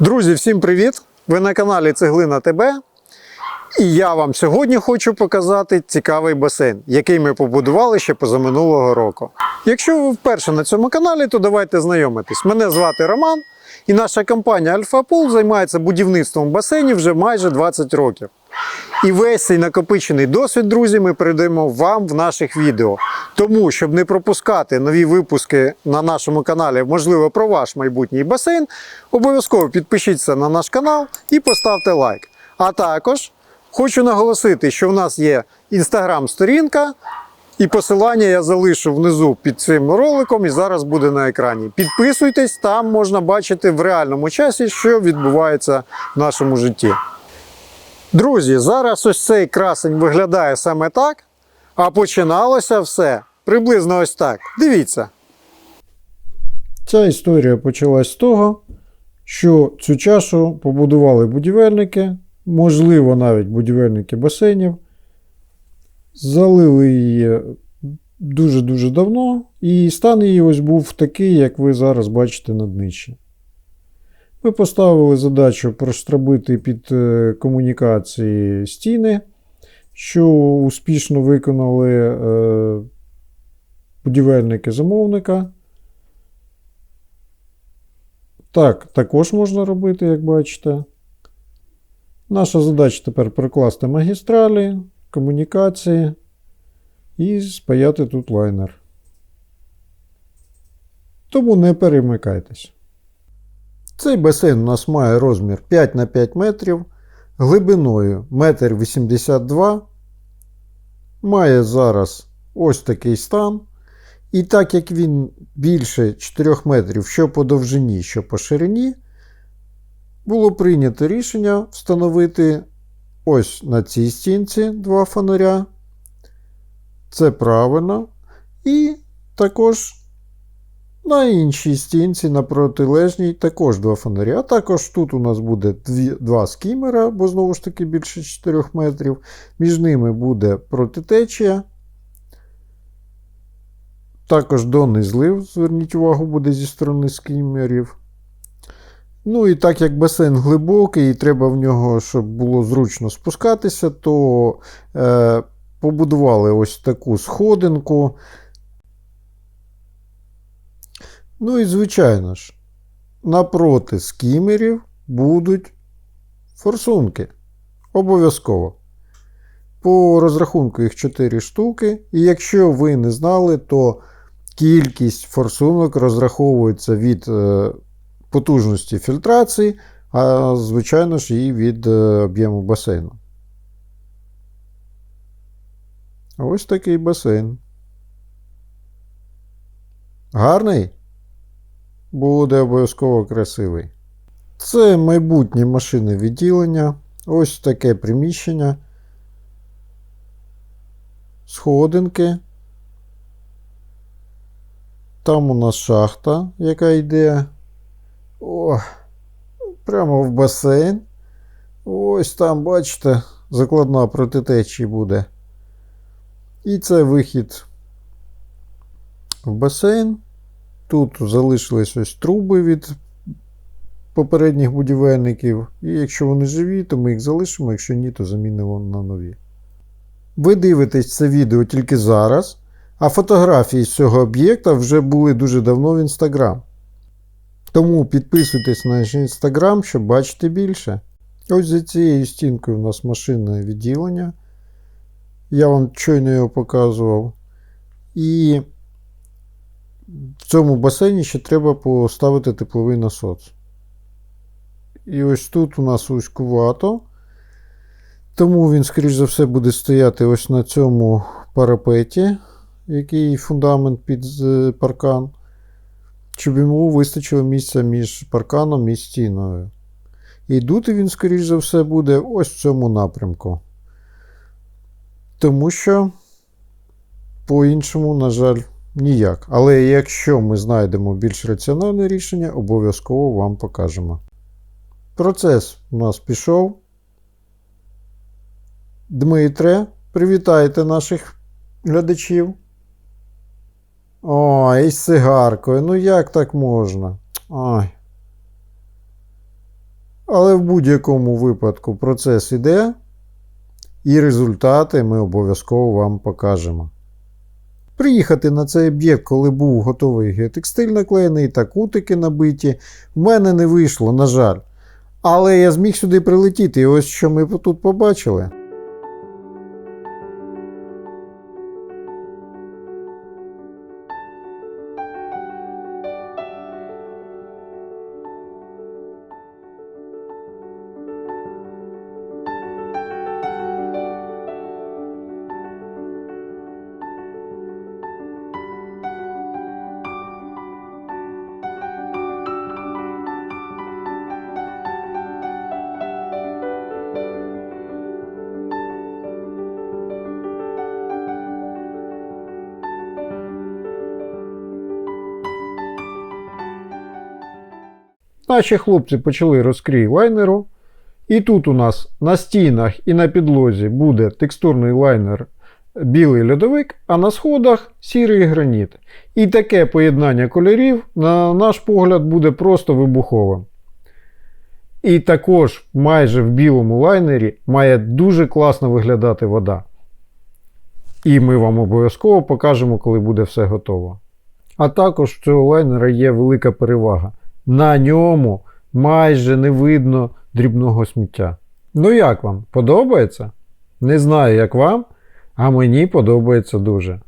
Друзі, всім привіт! Ви на каналі Цеглина ТБ. І я вам сьогодні хочу показати цікавий басейн, який ми побудували ще позаминулого року. Якщо ви вперше на цьому каналі, то давайте знайомитись. Мене звати Роман, і наша компанія Альфа Пул займається будівництвом басейнів вже майже 20 років. І весь цей накопичений досвід, друзі, ми передаємо вам в наших відео. Тому, щоб не пропускати нові випуски на нашому каналі, можливо, про ваш майбутній басейн, обов'язково підпишіться на наш канал і поставте лайк. А також хочу наголосити, що в нас є інстаграм-сторінка, і посилання я залишу внизу під цим роликом і зараз буде на екрані. Підписуйтесь, там можна бачити в реальному часі, що відбувається в нашому житті. Друзі, зараз ось цей красень виглядає саме так, а починалося все приблизно ось так. Дивіться. Ця історія почалась з того, що цю чашу побудували будівельники, можливо, навіть будівельники басейнів. Залили її дуже-дуже давно, і стан її ось був такий, як ви зараз бачите на днищі. Ми поставили задачу простробити під е, комунікації стіни, що успішно виконали е, будівельники замовника. Так, також можна робити, як бачите. Наша задача тепер прокласти магістралі, комунікації і спаяти тут лайнер. Тому не перемикайтесь. Цей басейн у нас має розмір 5 на 5 метрів, глибиною 1,82 м. Має зараз ось такий стан. І так як він більше 4 метрів, що по довжині, що по ширині, було прийнято рішення встановити ось на цій стінці два фонаря. Це правильно. І також на іншій стінці, на протилежній, також два фонарі. А також тут у нас буде дві, два скімера, бо знову ж таки більше 4 метрів. Між ними буде протитечія. Також донний злив, зверніть увагу, буде зі сторони скімерів. Ну і так як басейн глибокий, і треба в нього, щоб було зручно спускатися, то е, побудували ось таку сходинку. Ну і, звичайно ж, напроти скімерів будуть форсунки. Обов'язково. По розрахунку їх 4 штуки. І якщо ви не знали, то кількість форсунок розраховується від е, потужності фільтрації, а звичайно ж і від е, об'єму басейну. Ось такий басейн. Гарний? Буде обов'язково красивий. Це майбутнє машинне відділення. Ось таке приміщення. Сходинки. Там у нас шахта, яка йде. О, прямо в басейн. Ось там, бачите, закладна протитечії буде. І це вихід в басейн. Тут залишились ось труби від попередніх будівельників. І якщо вони живі, то ми їх залишимо, якщо ні, то замінимо на нові. Ви дивитесь це відео тільки зараз, а фотографії з цього об'єкта вже були дуже давно в Instagram. Тому підписуйтесь на наш Instagram, щоб бачити більше. Ось за цією стінкою у нас машинне відділення. Я вам щойно його показував. І в цьому басейні ще треба поставити тепловий насос. І ось тут у нас вузькувато. Тому він, скоріш за все, буде стояти ось на цьому парапеті, який фундамент під паркан, щоб йому вистачило місця між парканом і стіною. І дути він, скоріш за все, буде ось в цьому напрямку. Тому що, по-іншому, на жаль, ніяк. Але якщо ми знайдемо більш раціональне рішення, обов'язково вам покажемо. Процес у нас пішов. Дмитре, привітайте наших глядачів. Ой, із сигаркою. Ну як так можна? Ой. Але в будь-якому випадку процес іде, і результати ми обов'язково вам покажемо. Приїхати на цей об'єкт, коли був готовий геотекстиль наклеєний та кутики набиті, в мене не вийшло, на жаль. Але я зміг сюди прилетіти, і ось що ми тут побачили. Наші хлопці почали розкрій лайнеру. І тут у нас на стінах і на підлозі буде текстурний лайнер білий льодовик, а на сходах сірий граніт. І таке поєднання кольорів, на наш погляд, буде просто вибуховим. І також майже в білому лайнері має дуже класно виглядати вода. І ми вам обов'язково покажемо, коли буде все готово. А також в цього лайнера є велика перевага. На ньому майже не видно дрібного сміття. Ну як вам? Подобається? Не знаю, як вам, а мені подобається дуже.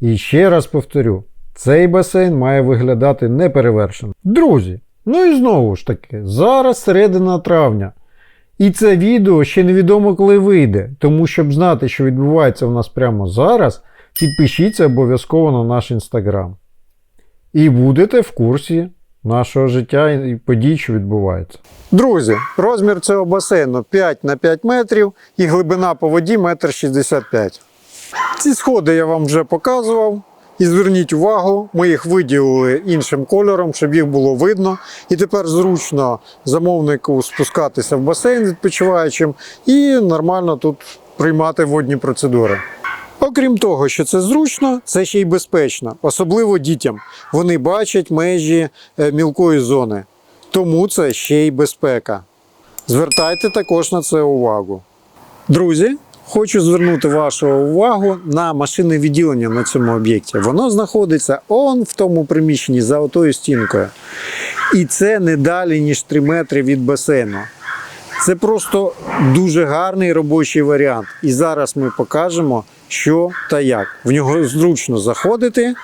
І ще раз повторю: цей басейн має виглядати неперевершено. Друзі, ну і знову ж таки, зараз середина травня. І це відео ще невідомо коли вийде. Тому, щоб знати, що відбувається в нас прямо зараз, підпишіться обов'язково на наш інстаграм. І будете в курсі нашого життя і подій, що відбувається. Друзі, розмір цього басейну 5 на 5 метрів і глибина по воді 1,65 м. Ці сходи я вам вже показував. І зверніть увагу, ми їх виділили іншим кольором, щоб їх було видно. І тепер зручно замовнику спускатися в басейн відпочиваючим і нормально тут приймати водні процедури. Окрім того, що це зручно, це ще й безпечно, особливо дітям. Вони бачать межі е, мілкої зони. Тому це ще й безпека. Звертайте також на це увагу. Друзі, хочу звернути вашу увагу на машинне відділення на цьому об'єкті. Воно знаходиться он в тому приміщенні за отою стінкою. І це не далі, ніж 3 метри від басейну. Це просто дуже гарний робочий варіант. І зараз ми покажемо, що та як. В нього зручно заходити,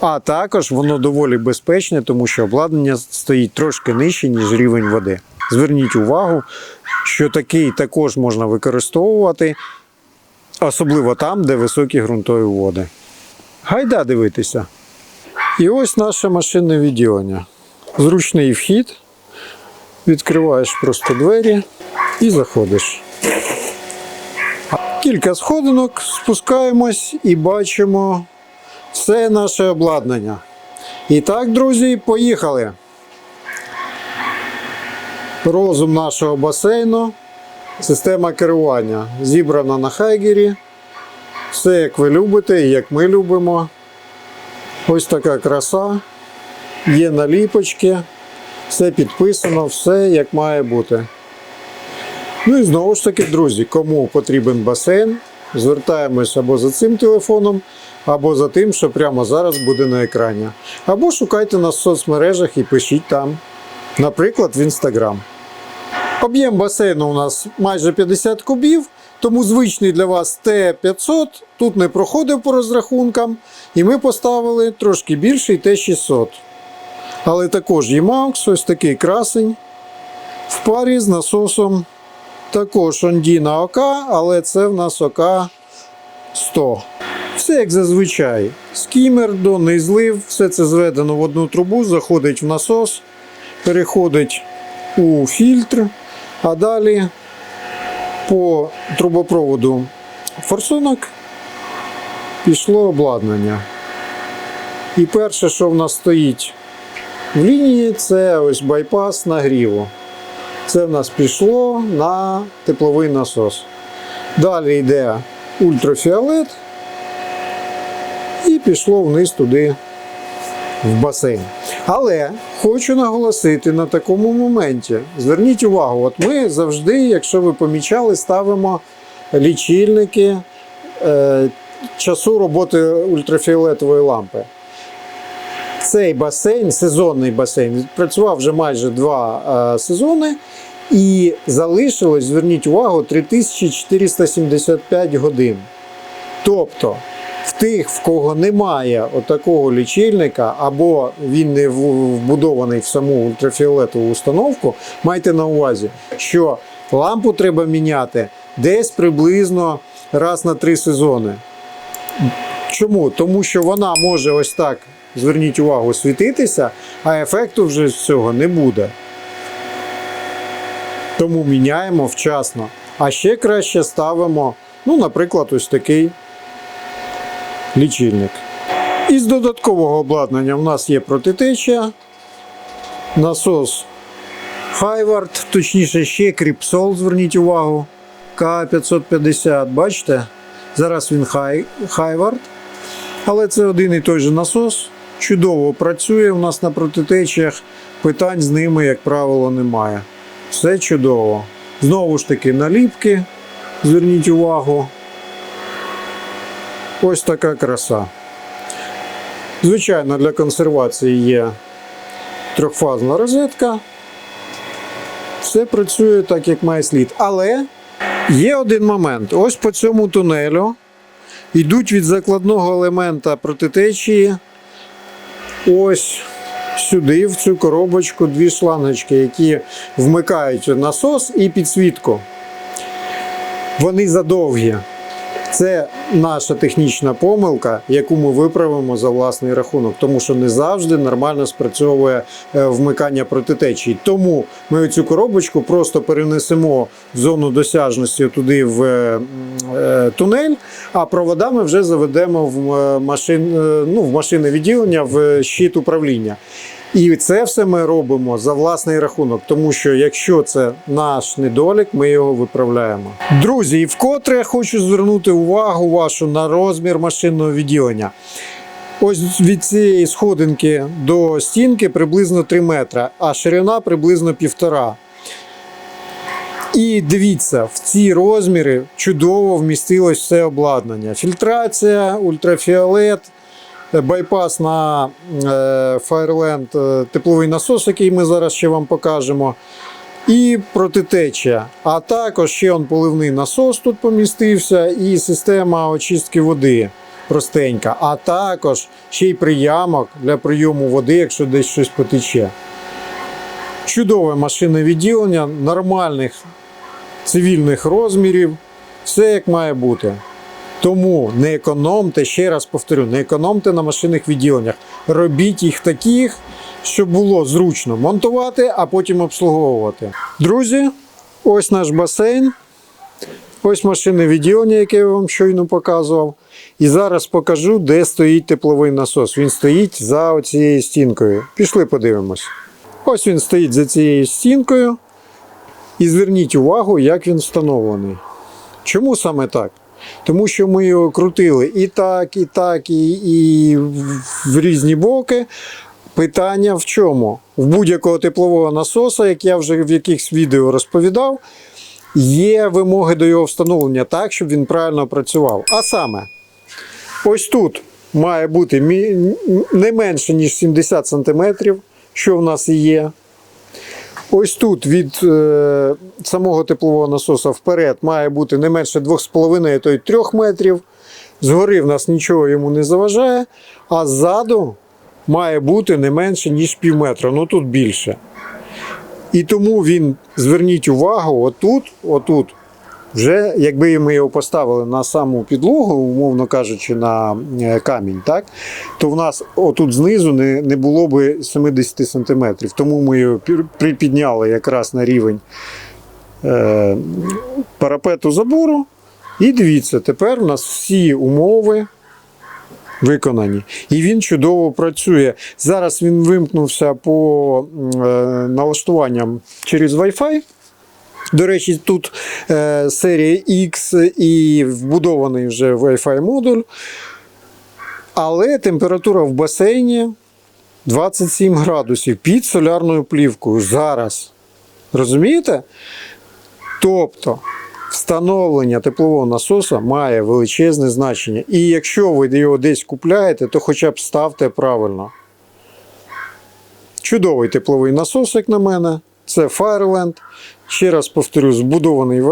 а також воно доволі безпечне, тому що обладнання стоїть трошки нижче, ніж рівень води. Зверніть увагу, що такий також можна використовувати, особливо там, де високі ґрунтові води. Гайда дивитися. І ось наше машинне відділення. Зручний вхід. Відкриваєш просто двері і заходиш. Кілька сходинок, спускаємось і бачимо все наше обладнання. І так, друзі, поїхали. Розум нашого басейну, система керування зібрана на хайгері. Все як ви любите як ми любимо. Ось така краса. Є наліпочки. Все підписано, все як має бути. Ну і знову ж таки, друзі, кому потрібен басейн, звертаємось або за цим телефоном, або за тим, що прямо зараз буде на екрані. Або шукайте нас в соцмережах і пишіть там, наприклад, в інстаграм. Об'єм басейну у нас майже 50 кубів, тому звичний для вас Т500 тут не проходив по розрахункам, і ми поставили трошки більший Т600. Але також є Маукс, ось такий красень. В парі з насосом також Ондіна ОК, але це в нас ОК 100. Все як зазвичай. Скімер, донний злив, все це зведено в одну трубу, заходить в насос, переходить у фільтр, а далі по трубопроводу форсунок пішло обладнання. І перше, що в нас стоїть в лінії, це ось байпас нагріву. Це в нас пішло на тепловий насос. Далі йде ультрафіолет і пішло вниз туди в басейн. Але хочу наголосити на такому моменті. Зверніть увагу, от ми завжди, якщо ви помічали, ставимо лічильники е, часу роботи ультрафіолетової лампи. Цей басейн, сезонний басейн, відпрацював вже майже два е, сезони. І залишилось, зверніть увагу, 3475 годин. Тобто, в тих, в кого немає отакого лічильника, або він не вбудований в саму ультрафіолетову установку, майте на увазі, що лампу треба міняти десь приблизно раз на три сезони. Чому? Тому що вона може ось так, зверніть увагу, світитися, а ефекту вже з цього не буде. Тому міняємо вчасно. А ще краще ставимо, ну, наприклад, ось такий лічильник. Із додаткового обладнання в нас є протитечія, насос Хайвард, точніше ще Кріпсол, зверніть увагу. К550, бачите? Зараз він Хайвард. Але це один і той же насос. Чудово працює у нас на протитечіях. Питань з ними, як правило, немає. Все чудово. Знову ж таки, наліпки. Зверніть увагу. Ось така краса. Звичайно, для консервації є трьохфазна розетка. Все працює так, як має слід. Але є один момент. Ось по цьому тунелю йдуть від закладного елемента протитечії. Ось сюди, в цю коробочку, дві шлангочки, які вмикають насос і підсвітку. Вони задовгі. Це наша технічна помилка, яку ми виправимо за власний рахунок, тому що не завжди нормально спрацьовує е, вмикання протитечії. Тому ми цю коробочку просто перенесемо в зону досяжності туди в е, е, тунель, а провода ми вже заведемо в машин, ну, в машинне відділення, в щит управління. І це все ми робимо за власний рахунок, тому що якщо це наш недолік, ми його виправляємо. Друзі, і вкотре я хочу звернути увагу вашу на розмір машинного відділення. Ось від цієї сходинки до стінки приблизно 3 метри, а ширина приблизно 1,5. І дивіться, в ці розміри чудово вмістилось все обладнання: фільтрація, ультрафіолет, байпас на е, Fireland е, тепловий насос, який ми зараз ще вам покажемо. І протитечія. А також ще он поливний насос тут помістився, і система очистки води простенька. А також ще й приямок для прийому води, якщо десь щось потече. Чудове машинне відділення, нормальних цивільних розмірів, все як має бути. Тому не економте, ще раз повторю, не економте на машинних відділеннях. Робіть їх таких, щоб було зручно монтувати, а потім обслуговувати. Друзі, ось наш басейн. Ось машинне відділення, яке я вам щойно показував. І зараз покажу, де стоїть тепловий насос. Він стоїть за цією стінкою. Пішли подивимось. Ось він стоїть за цією стінкою. І зверніть увагу, як він встановлений. Чому саме так? Тому що ми його крутили і так, і так, і, і в- різні боки. Питання в чому? В будь-якого теплового насоса, як я вже в якихось відео розповідав, є вимоги до його встановлення так, щоб він правильно працював. А саме, ось тут має бути не менше, ніж 70 см, що в нас і є. Ось тут від е, самого теплового насоса вперед має бути не менше 2,5 то й 3 метрів. Згори в нас нічого йому не заважає, а ззаду має бути не менше, ніж пів метра, ну тут більше. І тому він, зверніть увагу, отут, отут, вже якби ми його поставили на саму підлогу, умовно кажучи, на е, камінь, так, то в нас отут знизу не, не було би 70 сантиметрів. Тому ми його припідняли якраз на рівень е, парапету забору. І дивіться, тепер у нас всі умови виконані. І він чудово працює. Зараз він вимкнувся по е, налаштуванням через Wi-Fi. До речі, тут е, серія X і вбудований вже Wi-Fi модуль. Але температура в басейні 27 градусів під солярною плівкою зараз. Розумієте? Тобто встановлення теплового насоса має величезне значення. І якщо ви його десь купляєте, то хоча б ставте правильно. Чудовий тепловий насос, як на мене. Це Fireland. Ще раз повторю, збудований,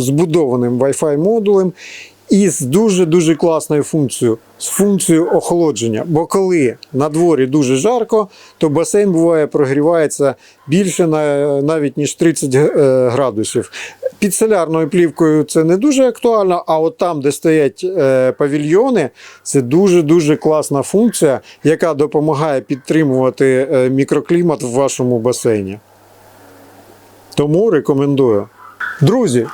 збудованим Wi-Fi модулем і з дуже-дуже класною функцією, з функцією охолодження. Бо коли на дворі дуже жарко, то басейн буває прогрівається більше на, навіть ніж 30 е, градусів. Під солярною плівкою це не дуже актуально, а от там, де стоять е, павільйони, це дуже-дуже класна функція, яка допомагає підтримувати е, мікроклімат в вашому басейні. Тому рекомендую. Друзі,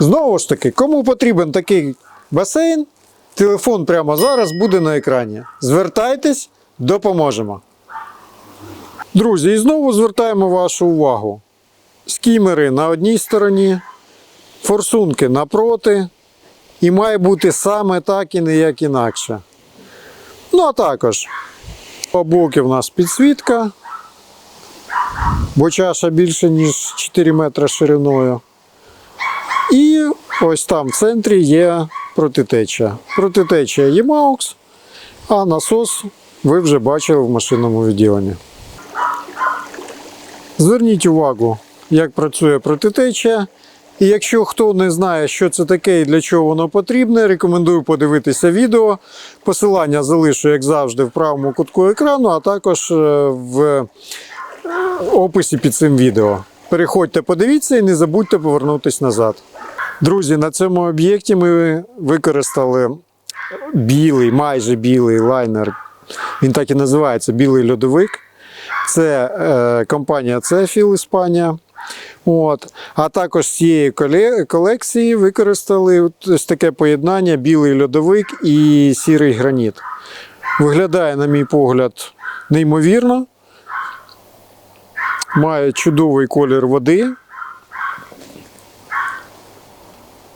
знову ж таки, кому потрібен такий басейн, телефон прямо зараз буде на екрані. Звертайтесь, допоможемо. Друзі, і знову звертаємо вашу увагу. Скімери на одній стороні, форсунки напроти. І має бути саме так і ніяк інакше. Ну, а також по боки в нас підсвітка, бо чаша більше, ніж 4 метри шириною. І ось там в центрі є протитеча. Протитеча Ємаукс, а насос ви вже бачили в машинному відділенні. Зверніть увагу, як працює протитеча. І якщо хто не знає, що це таке і для чого воно потрібне, рекомендую подивитися відео. Посилання залишу, як завжди, в правому кутку екрану, а також е, в описі під цим відео. Переходьте, подивіться і не забудьте повернутися назад. Друзі, на цьому об'єкті ми використали білий, майже білий лайнер. Він так і називається білий льодовик. Це е, компанія Cefil Іспанія. От. А також з цієї колекції використали ось таке поєднання білий льодовик і сірий граніт. Виглядає, на мій погляд, неймовірно. Має чудовий колір води.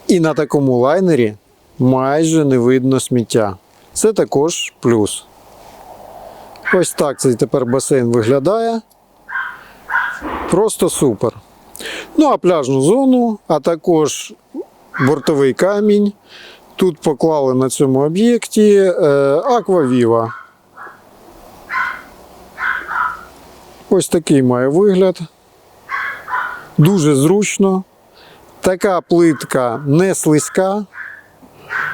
І на такому лайнері майже не видно сміття. Це також плюс. Ось так цей тепер басейн виглядає. Просто супер. Ну, а пляжну зону, а також бортовий камінь. Тут поклали на цьому об'єкті е, Аквавіва. Ось такий має вигляд. Дуже зручно. Така плитка не слизька,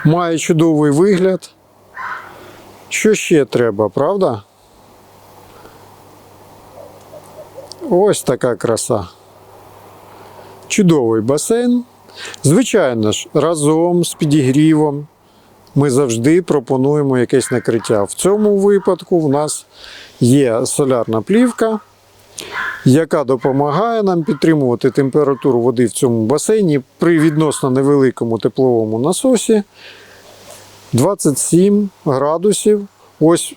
має чудовий вигляд. Що ще треба, правда? Ось така краса. Чудовий басейн. Звичайно ж, разом з підігрівом ми завжди пропонуємо якесь накриття. В цьому випадку в нас є солярна плівка, яка допомагає нам підтримувати температуру води в цьому басейні при відносно невеликому тепловому насосі 27 градусів. Ось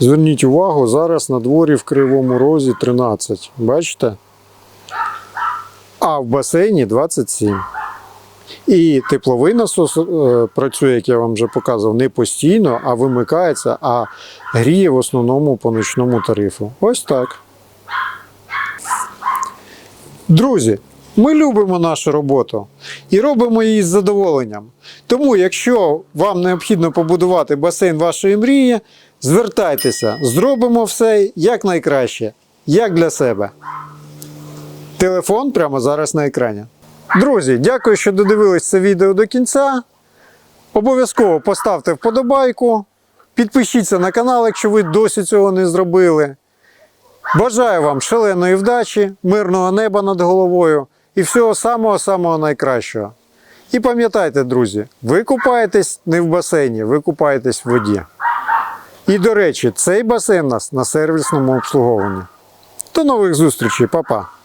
зверніть увагу, зараз на дворі в кривому розі 13. Бачите? А в басейні 27. І тепловий насос е, працює, як я вам вже показував, не постійно, а вимикається, а гріє в основному по ночному тарифу. Ось так. Друзі, ми любимо нашу роботу і робимо її з задоволенням. Тому, якщо вам необхідно побудувати басейн вашої мрії, звертайтеся, зробимо все як найкраще, як для себе. Телефон прямо зараз на екрані. Друзі, дякую, що додивились це відео до кінця. Обов'язково поставте вподобайку, підпишіться на канал, якщо ви досі цього не зробили. Бажаю вам шаленої вдачі, мирного неба над головою і всього самого-самого найкращого. І пам'ятайте, друзі, ви купаєтесь не в басейні, ви купаєтесь в воді. І до речі, цей басейн у нас на сервісному обслуговуванні. До нових зустрічей, па-па!